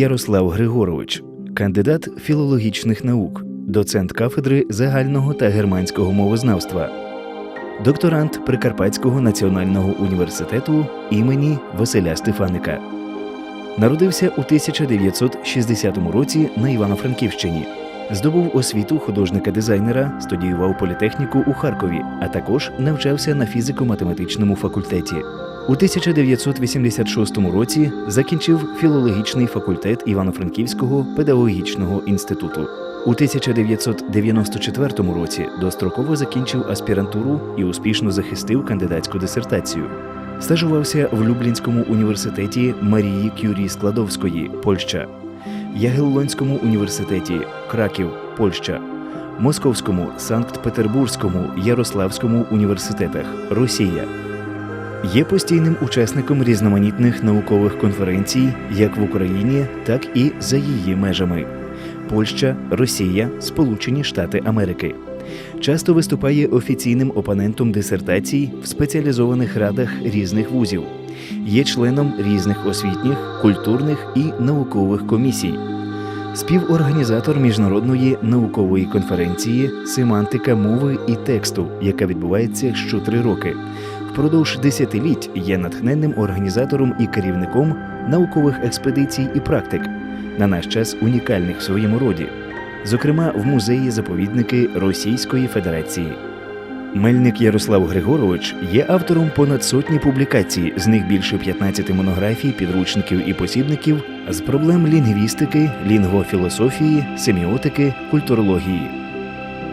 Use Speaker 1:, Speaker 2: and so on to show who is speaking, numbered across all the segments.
Speaker 1: Ярослав Григорович, кандидат філологічних наук, доцент кафедри загального та германського мовознавства, докторант Прикарпатського національного університету імені Василя Стефаника. Народився у 1960 році на Івано-Франківщині. Здобув освіту художника-дизайнера, студіював політехніку у Харкові, а також навчався на фізико-математичному факультеті. У 1986 році закінчив філологічний факультет Івано-Франківського педагогічного інституту. У 1994 році достроково закінчив аспірантуру і успішно захистив кандидатську дисертацію. Стажувався в Люблінському університеті Марії Кюрі Складовської, Польща, Ягеллонському університеті Краків, Польща, Московському, Санкт-Петербурзькому, Ярославському університетах, Росія. Є постійним учасником різноманітних наукових конференцій як в Україні, так і за її межами. Польща, Росія, Сполучені Штати Америки. Часто виступає офіційним опонентом дисертацій в спеціалізованих радах різних вузів. Є членом різних освітніх, культурних і наукових комісій. Співорганізатор міжнародної наукової конференції Семантика мови і тексту, яка відбувається що три роки. Впродовж десятиліть є натхненним організатором і керівником наукових експедицій і практик, на наш час унікальних в своєму роді, зокрема в музеї заповідники Російської Федерації. Мельник Ярослав Григорович є автором понад сотні публікацій, з них більше 15 монографій, підручників і посібників з проблем лінгвістики, лінгвофілософії, семіотики, культурології.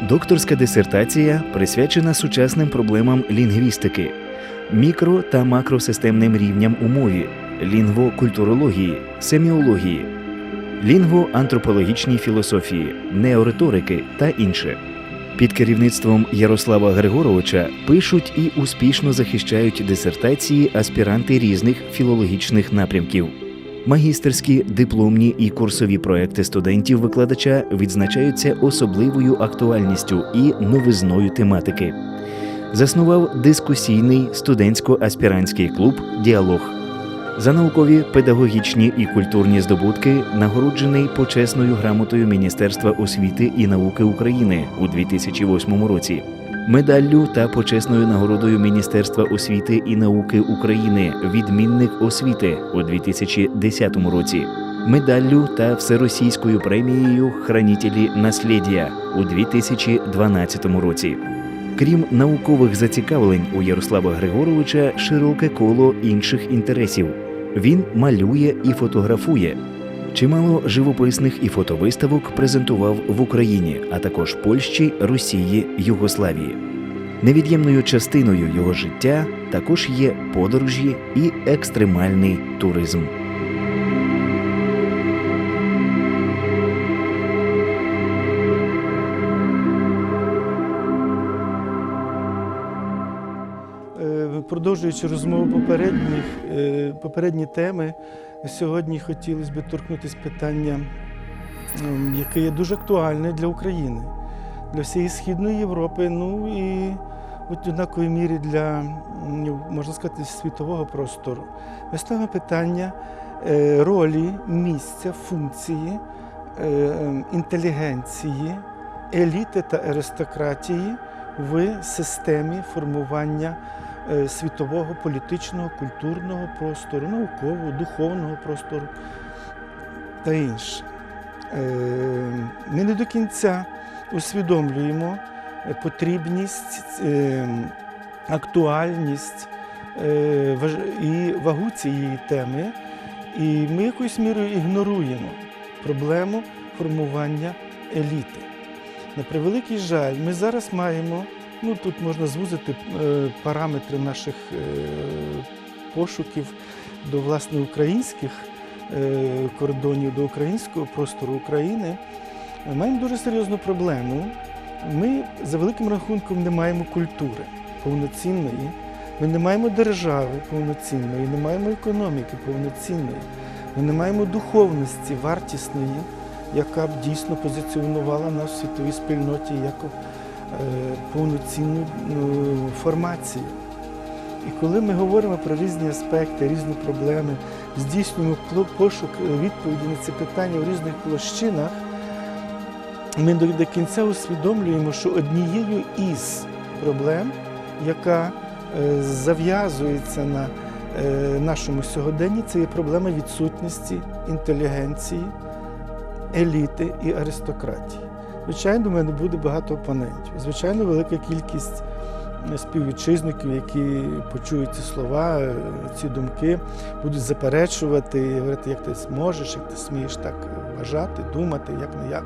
Speaker 1: Докторська дисертація присвячена сучасним проблемам лінгвістики, мікро та макросистемним рівням у мові, лінгвокультурології, семіології, лінгвоантропологічній філософії, неориторики та інше. Під керівництвом Ярослава Григоровича пишуть і успішно захищають дисертації аспіранти різних філологічних напрямків. Магістерські, дипломні і курсові проекти студентів-викладача відзначаються особливою актуальністю і новизною тематики. Заснував дискусійний студентсько-аспірантський клуб Діалог. За наукові, педагогічні і культурні здобутки нагороджений почесною грамотою Міністерства освіти і науки України у 2008 році, медаллю та почесною нагородою Міністерства освіти і науки України Відмінник освіти у 2010 році, медаллю та всеросійською премією Хранітелі наслідя у 2012 році. Крім наукових зацікавлень у Ярослава Григоровича широке коло інших інтересів. Він малює і фотографує. Чимало живописних і фотовиставок презентував в Україні, а також Польщі, Росії, Югославії. Невід'ємною частиною його життя також є подорожі і екстремальний туризм.
Speaker 2: Продовжуючи розмову попередніх, е, попередні теми, сьогодні хотілося б торкнутися питання, ем, яке є дуже актуальне для України, для всієї Східної Європи, ну і в однаковій мірі для, можна сказати, світового простору. Ми ставимо питання е, ролі, місця, функції, е, ем, інтелігенції, еліти та аристократії в системі формування світового політичного, культурного простору, наукового, духовного простору та інше. Е, Ми не до кінця усвідомлюємо е, потрібність, е, актуальність е, і вагу цієї теми, і ми якоюсь мірою ігноруємо проблему формування еліти. На превеликий жаль, ми зараз маємо, ну тут можна звузити е, параметри наших е, пошуків до власне українських е, кордонів, до українського простору України. Маємо дуже серйозну проблему. Ми за великим рахунком не маємо культури повноцінної, ми не маємо держави повноцінної, не маємо економіки повноцінної, ми не маємо духовності вартісної, яка б дійсно позиціонувала нас в світовій спільноті як повноцінну ну, формацію. І коли ми говоримо про різні аспекти, різні проблеми, здійснюємо пошук е, відповіді на ці питання в різних площинах, ми до, кінця усвідомлюємо, що однією із проблем, яка е, зав'язується на е, нашому сьогоденні, це є проблема відсутності інтелігенції, еліти і аристократії. Звичайно, в мене буде багато опонентів. Звичайно, велика кількість е, співвітчизників, які почують ці слова, е, ці думки, будуть заперечувати і говорити, як ти зможеш, як ти смієш так вважати, думати, як не як.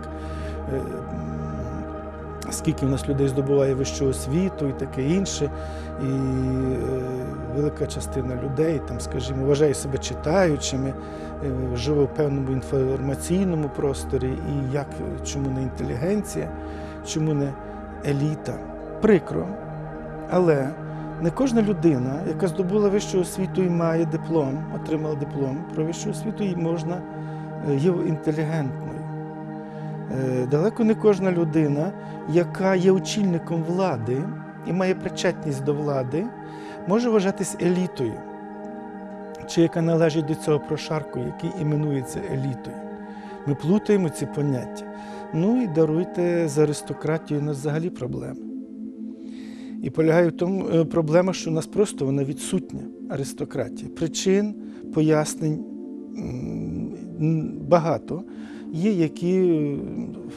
Speaker 2: Скільки в нас людей здобуває вищу освіту і таке інше. І е, велика частина людей, там, скажімо, вважає себе читаючими, е, живе в певному інформаційному просторі, і як, чому не інтелігенція, чому не еліта. Прикро. Але не кожна людина, яка здобула вищу освіту і має диплом, отримала диплом про вищу освіту, їй можна е, є інтелігентною. Е, Далеко не кожна людина, яка є очільником влади і має причетність до влади, може вважатись елітою, чи яка належить до цього прошарку, який іменується елітою. Ми плутаємо ці поняття. Ну і даруйте з аристократією у нас взагалі проблеми. І полягає в тому е, проблема, що у нас просто вона відсутня аристократія. Причин, пояснень багато є, які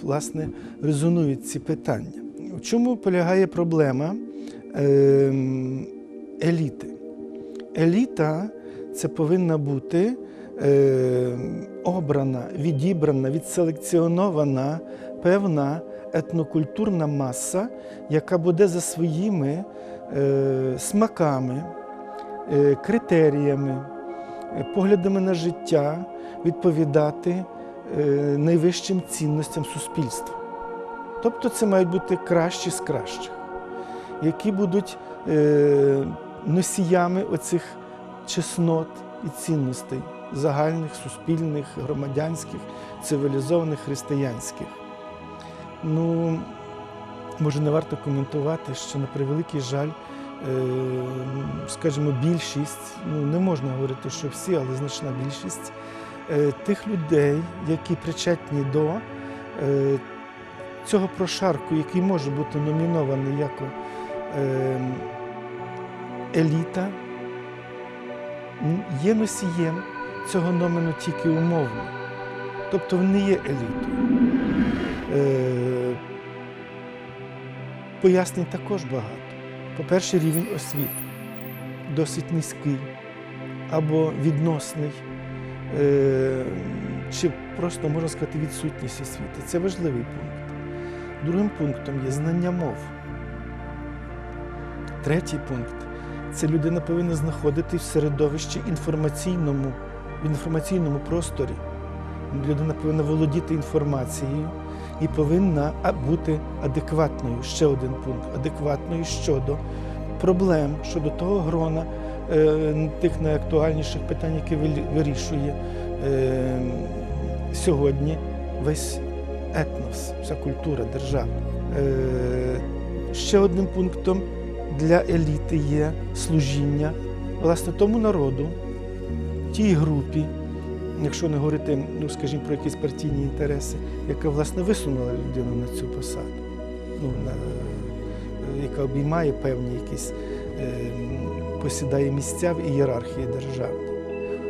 Speaker 2: власне резонують ці питання. В чому полягає проблема ем, еліти? Еліта це повинна бути ем, обрана, відібрана, відселекціонована певна етнокультурна маса, яка буде за своїми е, смаками, е, критеріями, е, поглядами на життя відповідати найвищим цінностям суспільства. Тобто це мають бути кращі з кращих, які будуть е, носіями оцих чеснот і цінностей загальних, суспільних, громадянських, цивілізованих, християнських. Ну, може, не варто коментувати, що на превеликий жаль, е, скажімо, більшість, ну не можна говорити, що всі, але значна більшість е, тих людей, які причетні до е, цього прошарку, який може бути номінований як е, еліта, є носієм цього номену тільки умовно. Тобто вони є елітою. Е, Пояснень також багато. По-перше, рівень освіти досить низький або відносний, е, чи просто можна сказати відсутність освіти. Це важливий пункт. Другим пунктом є знання мов. Третій пункт це людина повинна знаходитись в середовищі інформаційному, в інформаційному просторі. Людина повинна володіти інформацією і повинна бути адекватною. Ще один пункт адекватною щодо проблем, щодо того грона е, тих найактуальніших питань, які вирішує е, сьогодні весь етнос, вся культура держави. Е, ще одним пунктом для еліти є служіння власне тому народу, тій групі, якщо не говорити, ну скажімо, про якісь партійні інтереси, яка власне висунула людину на цю посаду, ну, на, е, яка обіймає певні якісь, е, посідає місця в ієрархії держави.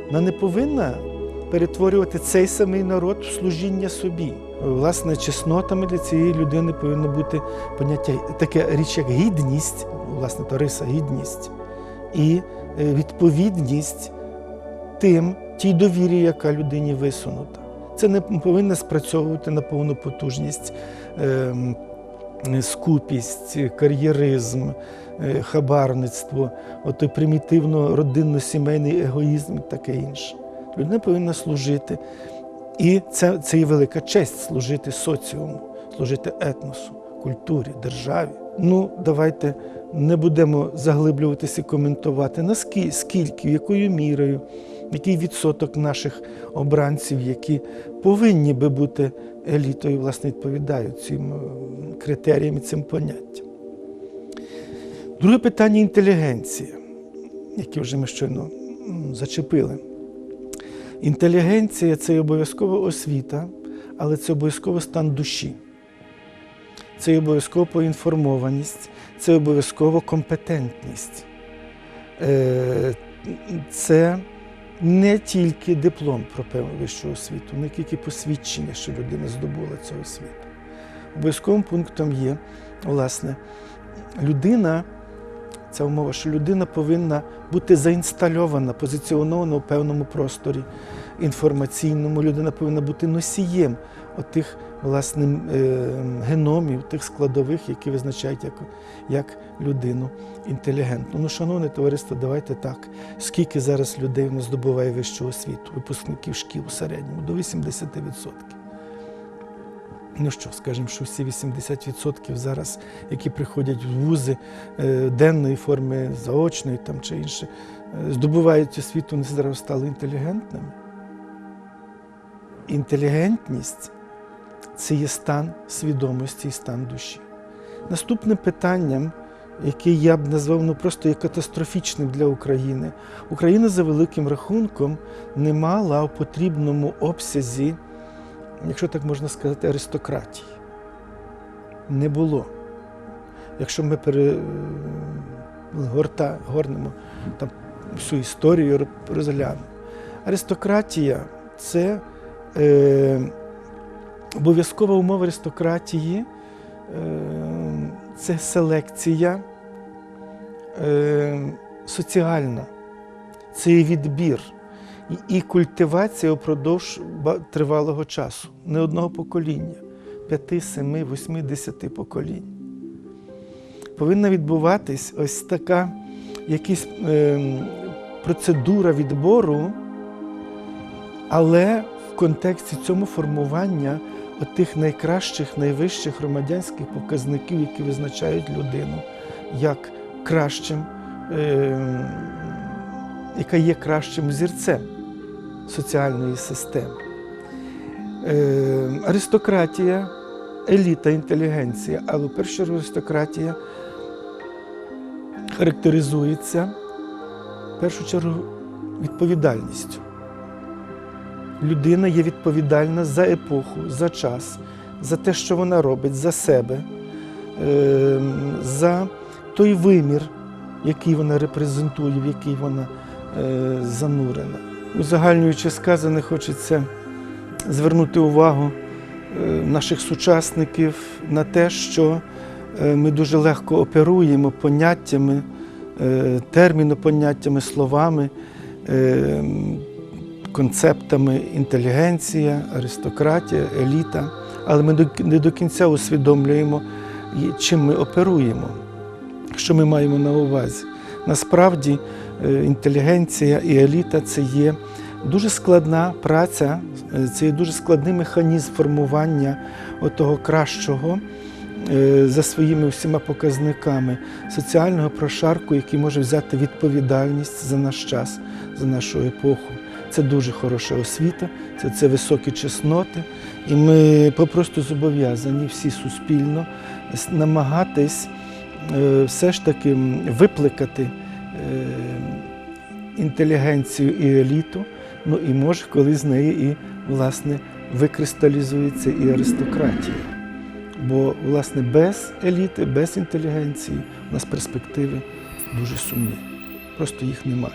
Speaker 2: Вона не повинна перетворювати цей самий народ в служіння собі. Власне, чеснотами для цієї людини повинно бути поняття таке річ, як гідність, власне, то риса гідність, і е, відповідність тим, тій довірі, яка людині висунута. Це не повинно спрацьовувати на повну потужність, ем, скупість, кар'єризм, е, хабарництво, отой примітивно-родинно-сімейний егоїзм і таке інше. Людина повинна служити. І це, це є велика честь служити соціуму, служити етносу, культурі, державі. Ну, давайте не будемо заглиблюватися коментувати, наскільки, скільки, якою мірою, який відсоток наших обранців, які повинні би бути елітою, власне, відповідають цим е, критеріям і цим поняттям. Друге питання інтелігенція, яке вже ми щойно зачепили. Інтелігенція це обов'язково освіта, але це обов'язково стан душі. Це обов'язково поінформованість, це обов'язково компетентність. Е, Це не тільки диплом про вищу освіту, не тільки посвідчення, що людина здобула цю освіту. Обов'язковим пунктом є, власне, людина, ця умова, що людина повинна бути заінстальована, позиціонована у певному просторі інформаційному. Людина повинна бути носієм отих власне, е, геномів, тих складових, які визначають як, як людину інтелігентну. Ну, шановне товариство, давайте так. Скільки зараз людей нас здобуває вищу освіту, випускників шкіл у середньому? До 80%. Ну що, скажемо, що всі 80% зараз, які приходять в вузи е, денної форми, заочної там, чи інше, е, здобувають освіту, вони зараз стали інтелігентними. Інтелігентність це є стан свідомості і стан душі. Наступним питанням, яке я б назвав ну, просто є катастрофічним для України, Україна за великим рахунком не мала у потрібному обсязі, якщо так можна сказати, аристократії. Не було. Якщо ми перегорта, горнемо там, всю історію розглянемо. Аристократія це е, обов'язкова умова аристократії, е, це селекція е, соціальна, це відбір і, культивація упродовж тривалого часу, не одного покоління, п'яти, семи, восьми, десяти поколінь. Повинна відбуватись ось така якась е, процедура відбору, але в контексті цьому формування тих найкращих, найвищих громадянських показників, які визначають людину як кращим, е, яка є кращим зірцем соціальної системи. Е, аристократія, еліта, інтелігенція, але першу аристократія характеризується в першу чергу відповідальністю. Людина є відповідальна за епоху, за час, за те, що вона робить, за себе, е, за той вимір, який вона репрезентує, в який вона е, занурена. Узагальнюючи сказане, хочеться звернути увагу е, наших сучасників на те, що е, ми дуже легко оперуємо поняттями, термінопоняттями, словами, е, концептами інтелігенція, аристократія, еліта, але ми не до кінця усвідомлюємо, чим ми оперуємо, що ми маємо на увазі. Насправді е, інтелігенція і еліта це є дуже складна праця, е, це є дуже складний механізм формування того кращого е, за своїми всіма показниками соціального прошарку, який може взяти відповідальність за наш час, за нашу епоху. Це дуже хороша освіта, це, це високі чесноти, і ми попросту зобов'язані всі суспільно намагатись е, все ж таки м, викликати е, інтелігенцію і еліту, ну і може, коли з неї і власне викристалізується і аристократія. Бо, власне, без еліти, без інтелігенції у нас перспективи дуже сумні. Просто їх немає.